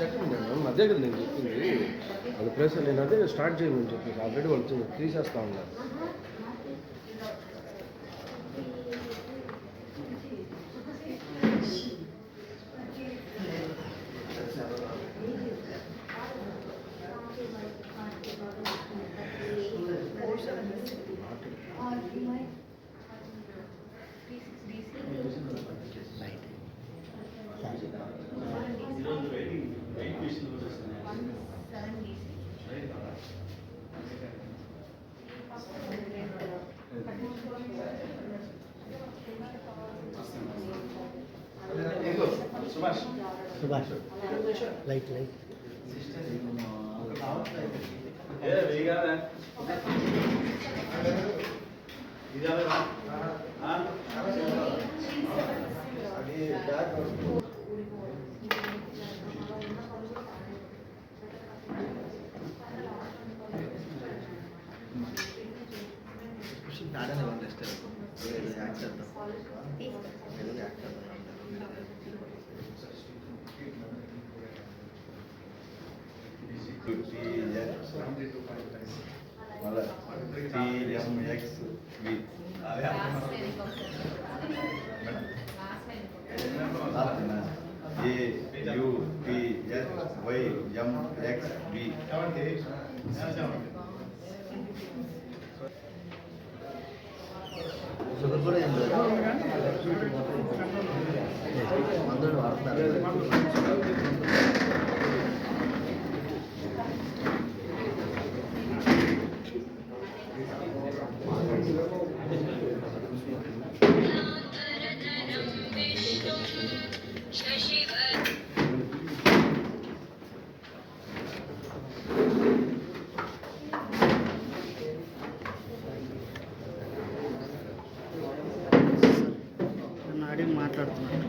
చెప్పండి మేడం అదే కదా నేను చెప్పింది. అది ప్రెస్ నేను అదే స్టార్ట్ చేయమని చెప్పేసి ఆల్రెడీ వాళ్ళు తీసేస్తా ఉన్నారు. సుభాష్ సుభాష్ లైట్ లైట్ ఏ వేయగానే ఇది అలా అది బ్యాగ్ ఆడనే కాంటెస్ట్ యాక్ట్ చేద్దాం తెలుగు యాక్ట్ చేద్దాం A U P S Y M X V మందులు వాడతారు మాట్లాడుతున్నాను.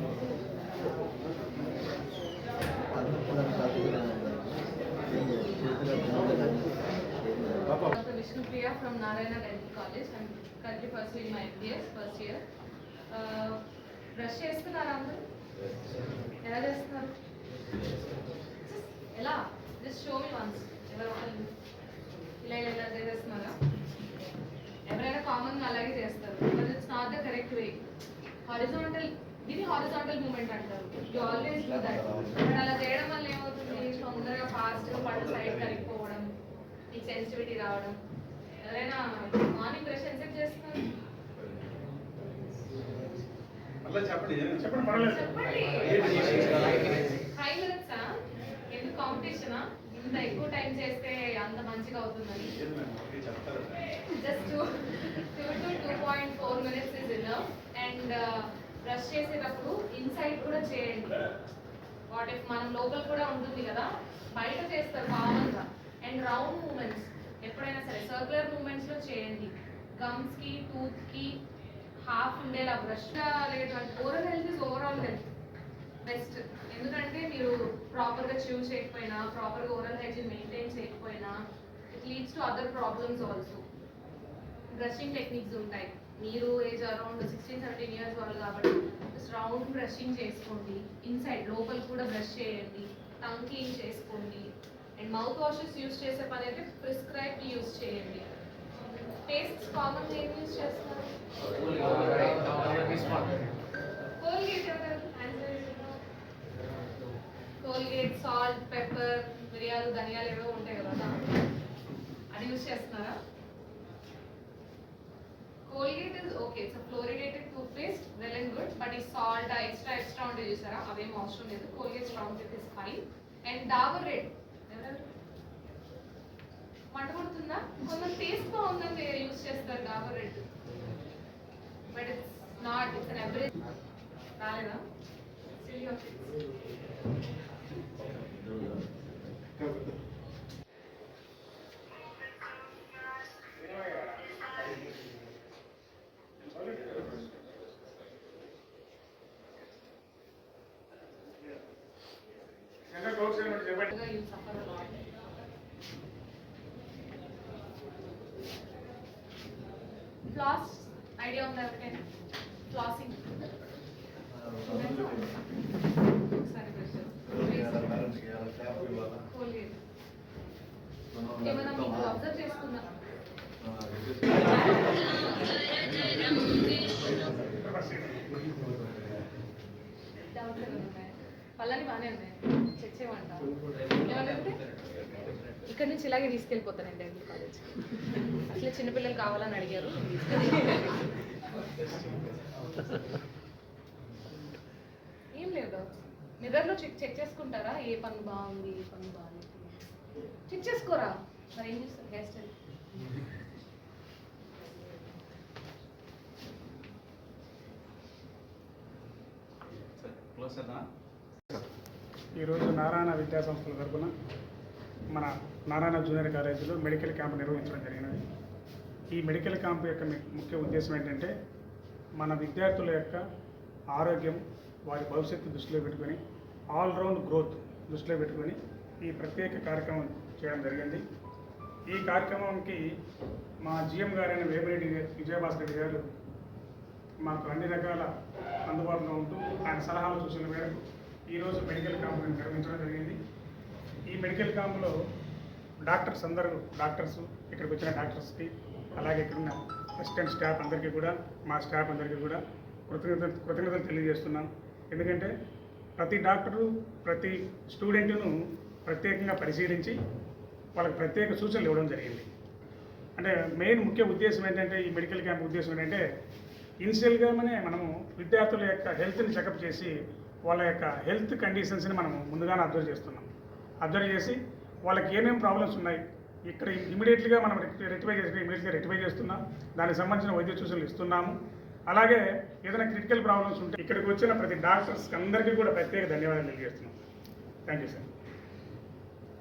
Dr. Vishnu Priya from Narayana Dental College. I'm currently pursuing my MBS first year. Uh, brush చేస్తున్నారా అందరూ? ఎలా చేస్తున్నారు? Just ఎలా? జస్ట్ షో మీ వన్స్ ఎవరు ఇలా ఇలా ఇలా చేసేస్తున్నారా? ఎవరైనా కామన్ అలాగే చేస్తారు. But it's not the correct way horizontal ఇది హారిజాంటల్ మూమెంట్ అంటారు. You always do that but అలా చేయడం వల్ల ఏమవుతుంది? తొందరగా ఫాస్ట్గా పళ్ళు సైడ్ కరిగిపోవడం మీకు సెన్సిటివిటీ రావడం. ఎవరైనా మార్నింగ్ బ్రష్ ఎంతసేపు చేస్తున్నారు? చెప్పండి. ఫైవ్ మినిట్సా ఎందుకు కాంపిటీషనా ఇంత ఎక్కువ టైం చేస్తే అంత మంచిగా అవుతుందని. Just two two to point four minutes is enough and brush చేసేటప్పుడు ఇన్సైడ్ కూడా చేయండి. వాట్ ఇఫ్ మనం లోపల కూడా ఉంటుంది కదా? బయట చేస్తారు కామన్గా అండ్ రౌండ్ మూమెంట్స్ ఎప్పుడైనా సరే సర్క్యులర్ మూమెంట్స్లో చేయండి. గమ్స్కి టూత్కి హాఫ్ ఉండేలా brush లేటువంటి oral health is overall health best ఎందుకంటే మీరు ప్రాపర్గా గా చేయకపోయినా ప్రాపర్గా ఓరల్ హైజీన్ మెయింటైన్ చేయకపోయినా it leads to other problems also brushing techniques ఉంటాయి. మీరు age around sixteen seventeen years వాళ్ళు కాబట్టి రౌండ్ బ్రషింగ్ చేసుకోండి. ఇన్సైడ్ లోపల కూడా బ్రష్ చేయండి. టంగ్ క్లీన్ చేసుకోండి. అండ్ మౌత్ వాషెస్ యూస్ చేసే పని అయితే ప్రిస్క్రైబ్ యూస్ చేయండి. పేస్ట్స్ కామన్ ఏం యూస్ చేస్తారు? కోల్గేట్ కోల్గేట్ సాల్ట్ పెప్పర్ మిరియాలు ధనియాలు ఏవో ఉంటాయి కదా. అది యూస్ చేస్తున్నారా? Colgate is okay. It's a fluoridated toothpaste, well and good. But ఈ salt, extra extra ఉంటే చూసారా అవేం అవసరం లేదు. Colgate strong tooth is fine. And Dabur Red. ఎవరెవరు? మంట కొడుతుందా? కొంచెం టేస్ట్ బాగుందని యూస్ చేస్తారు Dabur Red. But it's not. It's an average. రాలేదా? Still your You suffer a lot. Floss, idea ఉందా ఎవరికైనా ఫ్లాసింగ్ ఏమైనా మీకు అబ్జర్వ్ చేసుకున్నా? ఉన్నాయి? పళ్ళని బాగానే ఉన్నాయి. ఇక్కడ నుంచి ఇలాగే తీసుకెళ్ళిపోతానండి డెంటల్ కాలేజ్ అసలే చిన్నపిల్లలు కావాలని అడిగారు. ఏం లేదు. మిర్రర్లో చెక్ చెక్ చేసుకుంటారా? ఏ పని బాగుంది ఏ పని బాగుంది చెక్ చేసుకోరా? మరి ఏం చేస్తారు? Hair style. ఈరోజు నారాయణ విద్యా సంస్థల తరపున మన నారాయణ జూనియర్ కాలేజీలో మెడికల్ క్యాంప్ నిర్వహించడం జరిగినది. ఈ మెడికల్ క్యాంప్ యొక్క ముఖ్య ఉద్దేశం ఏంటంటే మన విద్యార్థుల యొక్క ఆరోగ్యం వారి భవిష్యత్తు దృష్టిలో పెట్టుకొని ఆల్రౌండ్ గ్రోత్ దృష్టిలో పెట్టుకొని ఈ ప్రత్యేక కార్యక్రమం చేయడం జరిగింది. ఈ కార్యక్రమంకి మా జిఎం గారైన వేమిరెడ్డి విజయభాస్కర్ రెడ్డి గారు మాకు అన్ని రకాల అందుబాటులో ఉంటూ ఆయన సలహాలు సూచనల మేరకు ఈరోజు మెడికల్ క్యాంప్ నిర్వహించడం జరిగింది. ఈ మెడికల్ క్యాంప్లో డాక్టర్స్ అందరూ డాక్టర్స్ ఇక్కడికి వచ్చిన డాక్టర్స్కి అలాగే ఇక్కడ ఉన్న అసిస్టెంట్ స్టాఫ్ అందరికీ కూడా మా స్టాఫ్ అందరికీ కూడా కృతజ్ఞత కృతజ్ఞతలు తెలియజేస్తున్నాం. ఎందుకంటే ప్రతి డాక్టరు ప్రతి స్టూడెంట్ను ప్రత్యేకంగా పరిశీలించి వాళ్ళకి ప్రత్యేక సూచనలు ఇవ్వడం జరిగింది. అంటే మెయిన్ ముఖ్య ఉద్దేశం ఏంటంటే ఈ మెడికల్ క్యాంప్ ఉద్దేశం ఏంటంటే ఇనిషియల్గానే మనము విద్యార్థుల యొక్క హెల్త్ని చెకప్ చేసి వాళ్ళ యొక్క హెల్త్ కండిషన్స్ని మనం ముందుగానే అబ్జర్వ్ చేస్తున్నాం. అబ్జర్వ్ చేసి వాళ్ళకి ఏమేమి ప్రాబ్లమ్స్ ఉన్నాయి? ఇక్కడ ఇమీడియట్గా మనం రెక్టిఫై చేసి ఇమీడియట్గా రెక్టిఫై చేస్తున్నాం. దానికి సంబంధించిన వైద్య సూచనలు ఇస్తున్నాము. అలాగే ఏదైనా క్రిటికల్ ప్రాబ్లమ్స్ ఉంటే ఇక్కడికి వచ్చిన ప్రతి డాక్టర్స్కి అందరికీ కూడా ప్రత్యేక ధన్యవాదాలు తెలియజేస్తున్నాం. థ్యాంక్ యూ సార్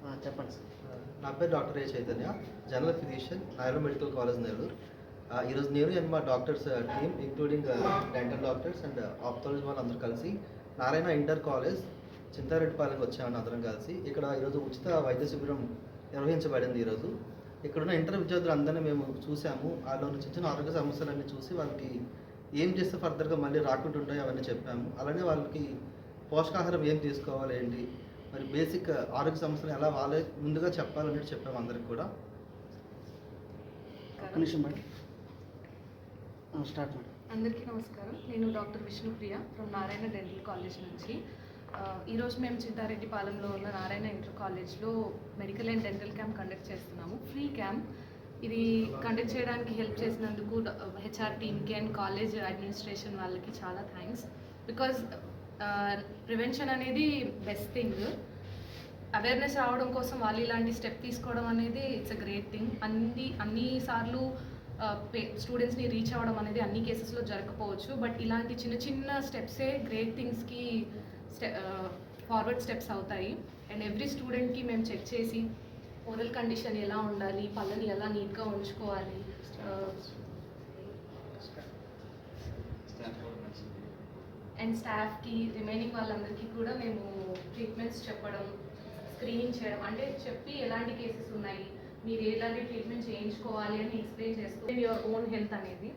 ఆ, చెప్పండి సార్ నా పేరు doctor A Chaitanya general physician నాయరో medical college Nellore ఆ, ఈరోజు నేను అండ్ మా doctors team including dental doctors and ophthalmology వాళ్ళు అందరూ కలిసి నారాయణ ఇంటర్ కాలేజ్ చింతారెడ్డిపాలెంకి వచ్చామని అందరం కలిసి ఇక్కడ ఈరోజు ఉచిత వైద్య శిబిరం నిర్వహించబడింది ఈరోజు. ఇక్కడున్న ఇంటర్ విద్యార్థులు అందరినీ మేము చూసాము వాళ్ళలో ఉన్న చిన్న చిన్న ఆరోగ్య సమస్యలన్నీ చూసి వాళ్ళకి ఏం చేస్తే ఫర్దర్గా మళ్ళీ రాకుండా ఉంటాయి అవన్నీ చెప్పాము. అలానే వాళ్ళకి పోషకాహారం ఏం తీసుకోవాలి ఏంటి? మరి బేసిక్ ఆరోగ్య సమస్యలు ఎలా వాళ్ళే ముందుగా చెప్పాలన్నట్టు చెప్పాము అందరికి కూడా. నిమిషం మేడం. Start madam. అందరికీ నమస్కారం. నేను doctor Vishnupriya from Narayana dental college నుంచి. ఈరోజు మేము చింతారెడ్డిపాలెంలో ఉన్న నారాయణ ఇంటర్ కాలేజ్లో medical and dental camp conduct చేస్తున్నాము. Free camp. ఇది కండక్ట్ చేయడానికి హెల్ప్ చేసినందుకు హెచ్ఆర్ టీమ్కి అండ్ కాలేజ్ అడ్మినిస్ట్రేషన్ వాళ్ళకి చాలా థ్యాంక్స్. బికాజ్ ప్రివెన్షన్ అనేది బెస్ట్ థింగ్. అవేర్నెస్ రావడం కోసం వాళ్ళు ఇలాంటి స్టెప్ తీసుకోవడం అనేది ఇట్స్ అ గ్రేట్ థింగ్. అన్ని అన్ని సార్లు స్టూడెంట్స్ని రీచ్ అవ్వడం అనేది అన్ని కేసెస్లో జరగకపోవచ్చు. బట్ ఇలాంటి చిన్న చిన్న స్టెప్సే గ్రేట్ థింగ్స్కి ఫార్వర్డ్ స్టెప్స్ అవుతాయి. అండ్ ఎవ్రీ స్టూడెంట్కి మేము చెక్ చేసి ఓరల్ కండిషన్ ఎలా ఉండాలి పళ్ళని ఎలా నీట్గా ఉంచుకోవాలి అండ్ స్టాఫ్కి రిమైనింగ్ వాళ్ళందరికీ కూడా మేము ట్రీట్మెంట్స్ చెప్పడం స్క్రీనింగ్ చేయడం అంటే చెప్పి ఎలాంటి కేసెస్ ఉన్నాయి మీరు ఎలాంటి ట్రీట్మెంట్ చేయించుకోవాలి అని ఎక్స్ప్లెయిన్ చేస్తూ యువర్ ఓన్ హెల్త్ అనేది.